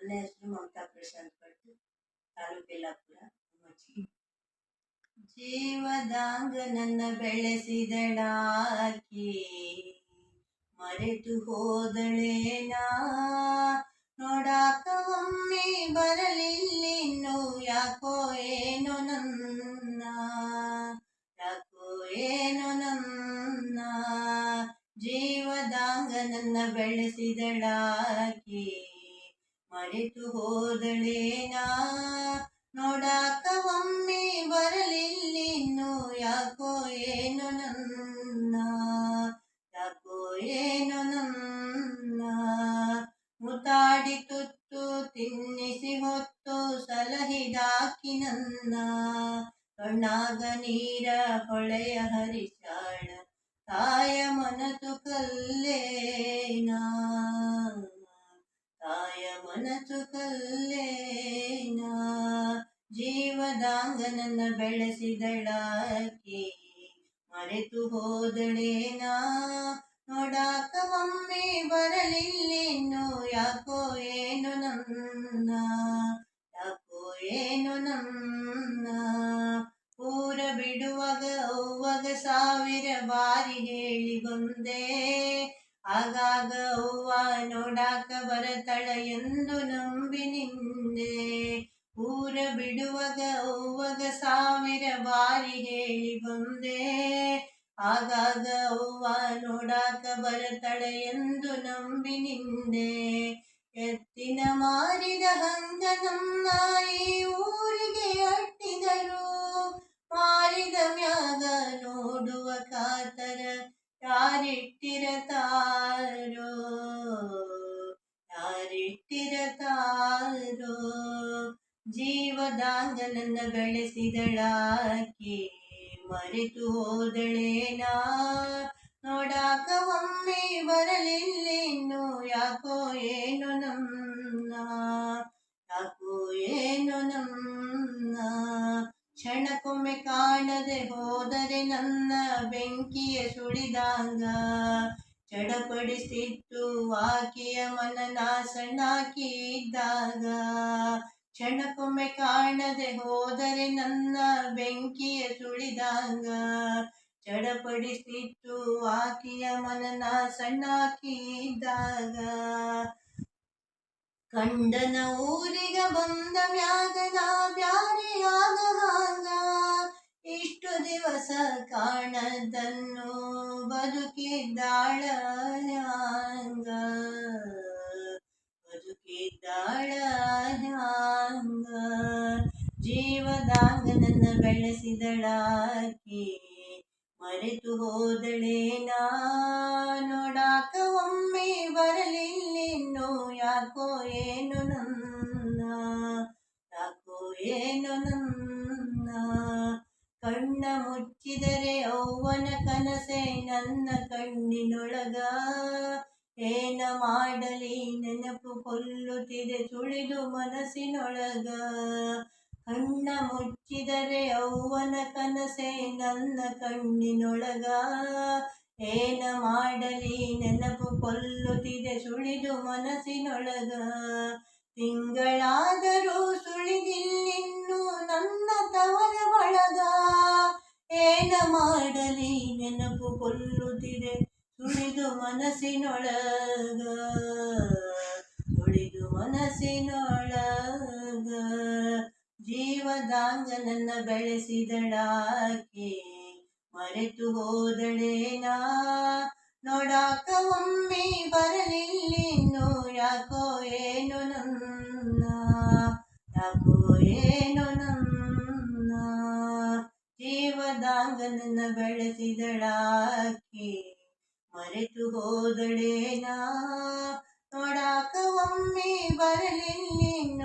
ನನ್ನ ಹೆಸರು ಮಮತಾ ಪ್ರಶಾಂತ್ ಭಟ್ ತಾಲೂಕು ಯಲ್ಲಾಪುರ ಅಮ್ಮಚ್ಚಿ ಜೀವದಾಂಗ ನನ್ನ ಬೆಳೆಸಿದಳಾಕಿ ಮರೆತು ಹೋದಳೇನಾ ನೋಡಾಕ ಒಮ್ಮೆ ಬರಲಿಲ್ಲಿನ್ನು ಯಾಕೋ ಏನೋ ನನ್ನ. ಯಾಕೋ ಏನೋ ನನ್ನ. ಜೀವದಾಂಗ ನನ್ನ ಬೆಳೆಸಿದಳಾಕಿ ಮರೆತು ಹೋದಳೇನಾ ನೋಡಾಕ ಒಮ್ಮೆ ಬರಲಿಲ್ಲಿನ್ನು ಯಾಕೋ ಏನು ನನ್ನ, ಯಾಕೋ ಏನು ನನ್ನ. ಮುತಾಡಿ ತುತ್ತು ತಿನ್ನಿಸಿ ಹೊತ್ತು ಸಲಹಿದಾಕಿ ನನ್ನ. ಕಣ್ಣಾಗ ನೀರ ಹೊಳೆಯ ಹರಿಸಾಳ ತಾಯ ಮನಸು ಕಲ್ಲೇನಾ ಜೀವದಾಂಗ ನನ್ನ ಬೆಳೆಸಿದಳಾಕಿ ಮರೆತು ಹೋದಳೇನಾ ನೋಡಾಕ ಒಮ್ಮೆ ಬರಲಿಲ್ಲಿನ್ನು ಯಾಕೋ ಏನು ನನ್ನ. ಯಾಕೋ ಏನು ನನ್ನ. ಊರ ಬಿಡುವಾಗ ಅವ್ವಗ ಸಾವಿರ ಬಾರಿ ಹೇಳಿ ಬಂದೆ. ಆಗಾಗ ಅವ್ವ ನೋಡಾಕ ಬರತಳ ಎಂದು ನಂಬಿ ನಿಂದೆ. ಊರ ಬಿಡುವಾಗ ಅವ್ವಗ ಸಾವಿರ ಬಾರಿ ಹೇಳಿ ಬಂದೆ ಆಗಾಗ ಅವ್ವ ನೋಡಾಕ ಬರತಳ ಎಂದು ನಂಬಿ ನಿಂದೆ ಎತ್ತಿನ ಮಾರಿದ ಹಂಗ ನಮ್ಮ ಈ ಊರಿಗೆ ಅಟ್ಟಿದರು ಮಾರಿದ ಮ್ಯಾಗ ನೋಡುವ ಕಾತರ ಯಾರಿಟ್ಟಿರತಾರೋ ಯಾರಿಟ್ಟಿರತಾರೋ ಜೀವದಾಂಗ ನನ್ನ ಬೆಳೆಸಿದಳಾಕಿ ಮರೆತು ಹೋದಳೇನಾ ನೋಡಾಕ ಒಮ್ಮೆ ಬರಲಿಲ್ಲೇನು, ಯಾಕೋ ಏನು ನಮ್ಮ ಯಾಕೋ ಏನು ನಮ್ಮ ಕ್ಷಣಕ್ಕೊಮ್ಮೆ ಕಾಣದೆ ಹೋದರೆ ನನ್ನ ಬೆಂಕಿಯ ಸುಳಿದಾಗ. ಚಡಪಡಿಸಿತ್ತು ಆಕೆಯ ಮನನ ಸಣ್ಣಾಕಿದ್ದಾಗ ಕ್ಷಣಕ್ಕೊಮ್ಮೆ ಕಾಣದೆ ಹೋದರೆ ನನ್ನ ಬೆಂಕಿಯ ಸುಳಿದಾಗ. ಚಡಪಡಿಸಿತ್ತು ಆಕೆಯ ಮನನ ಸಣ್ಣಾಕಿದ್ದಾಗ ಕಂಡನ ಊರಿಗ ಬಂದ ಮ್ಯಾಗ ನಾ ಹಾಗ. ಇಷ್ಟು ದಿವಸ ಕಾಣದನ್ನು ಬದುಕಿದ್ದಾಳ ಬದುಕಿದ್ದಾಳ ಜೀವದಾಗ ನನ್ನ ಬೆಳೆಸಿದಳಾಕಿ, ಮರೆತು ಹೋದಳೆ ನೋಡಾಕ ಒಮ್ಮೆ ಬರಲಿಲ್ಲಿನ್ನು, ಯಾಕೋ ಏನು ನನ್ನ, ಯಾಕೋ ಏನು ನನ್ನ. ಕಣ್ಣ ಮುಚ್ಚಿದರೆ ಅವ್ವನ ಕನಸೆ ನನ್ನ ಕಣ್ಣಿನೊಳಗ. ಏನ ಮಾಡಲಿ ನೆನಪು ಕೊಲ್ಲುತ್ತಿದೆ ಸುಳಿದು ಮನಸ್ಸಿನೊಳಗ. ಕಣ್ಣ ಮುಚ್ಚಿದರೆ ಅವ್ವನ ಕನಸೆ ನನ್ನ ಕಣ್ಣಿನೊಳಗ. ಏನ ಮಾಡಲಿ ನೆನಪು ಕೊಲ್ಲುತ್ತಿದೆ ಸುಳಿದು ಮನಸ್ಸಿನೊಳಗ. ತಿಂಗಳಾದರೂ ಸುಳಿದಿಲ್ಲಿನ್ನು ನನ್ನ ತವರ ಬಳಗ. ಏನ ಮಾಡಲಿ ನೆನಪು ಕೊಲ್ಲುತ್ತಿದೆ ಸುಳಿದು ಮನಸ್ಸಿನೊಳಗ. ಸುಳಿದು ಮನಸ್ಸಿನೊಳಗ. ಜೀವದಾಂಗ ನನ್ನ ಬೆಳೆಸಿದಳಾಕಿ ಮರೆತು ಹೋದಳೇನಾ ನೋಡಾಕ ಒಮ್ಮೆ ಬರಲಿಲ್ಲಿನ್ನು ಯಾಕೋ ಏನು ನನ್ನ, ಯಾಕೋ ಏನು ನನ್ನ. ಜೀವದಾಂಗ ನನ್ನ ಬೆಳೆಸಿದಳಾಕಿ ಮರೆತು ಹೋದಳೇನಾ ನೋಡಾಕ ಒಮ್ಮೆ ಬರಲಿಲ್ಲ